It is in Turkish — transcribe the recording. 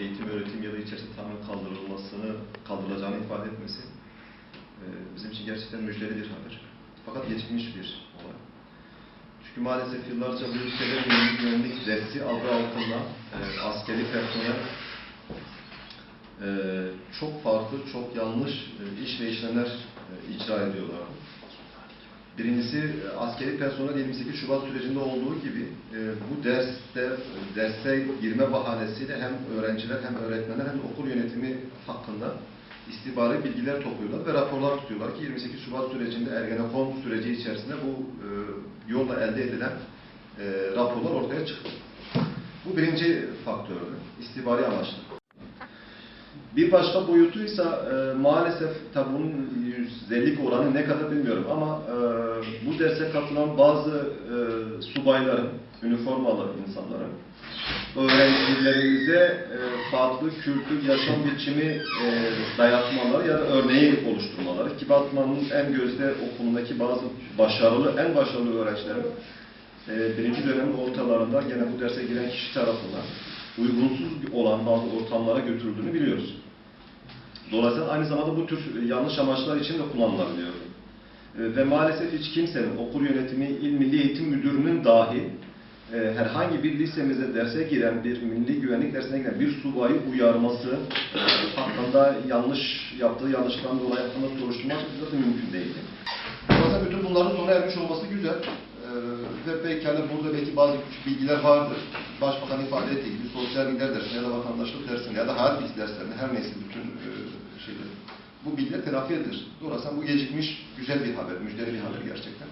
eğitim öğretim yılı içerisinde tamamen kaldırılmasını, kaldırılacağını ifade etmesi e, bizim için gerçekten müjdeli bir haber. Fakat gecikmiş bir olay. Çünkü maalesef yıllarca bu ülkede güvenlik güvenlik dersi adı altında e, askeri personel e, çok farklı, çok yanlış e, iş ve işlemler e, icra ediyorlar. Birincisi e, askeri personel 28 Şubat sürecinde olduğu gibi e, bu derste derse girme bahanesiyle hem öğrenciler hem öğretmenler hem de okul yönetimi hakkında istihbari bilgiler topluyorlar ve raporlar tutuyorlar ki 28 Şubat sürecinde Ergenekon süreci içerisinde bu e, yolla elde edilen e, raporlar ortaya çıktı. Bu birinci faktördü. İstihbari amaçlı. Bir başka boyutuysa e, maalesef tabi bunun yüzdelik oranı ne kadar bilmiyorum ama e, bu derse katılan bazı e, subayların, üniformalı insanların öğrencilerimize e, farklı kültür, yaşam biçimi e, dayatmaları ya da örneği oluşturmaları ki Batman'ın en gözde okulundaki bazı başarılı, en başarılı öğrencilerin e, birinci dönemin ortalarında gene bu derse giren kişi tarafından uygunsuz olan bazı ortamlara götürüldüğünü biliyoruz. Dolayısıyla aynı zamanda bu tür yanlış amaçlar için de kullanılabiliyor. E, Ve maalesef hiç kimsenin, okul yönetimi, il milli eğitim müdürünün dahi e, herhangi bir lisemize derse giren, bir milli güvenlik dersine giren bir subayı uyarması, e, hakkında yanlış yaptığı yanlıştan dolayı hakkında soruşturma açıkçası mümkün değildi. Dolayısıyla bütün bunların sona ermiş olması güzel. Ve belki hani burada belki bazı küçük bilgiler vardır. Başbakan ifade ettiği gibi sosyal bilgiler dersinde ya da vatandaşlık dersinde ya da hayat bilgisi derslerinde her neyse bütün e, şeyler. Bu bilgiler telafi edilir. Dolayısıyla bu gecikmiş güzel bir haber, müjdeli bir haber gerçekten.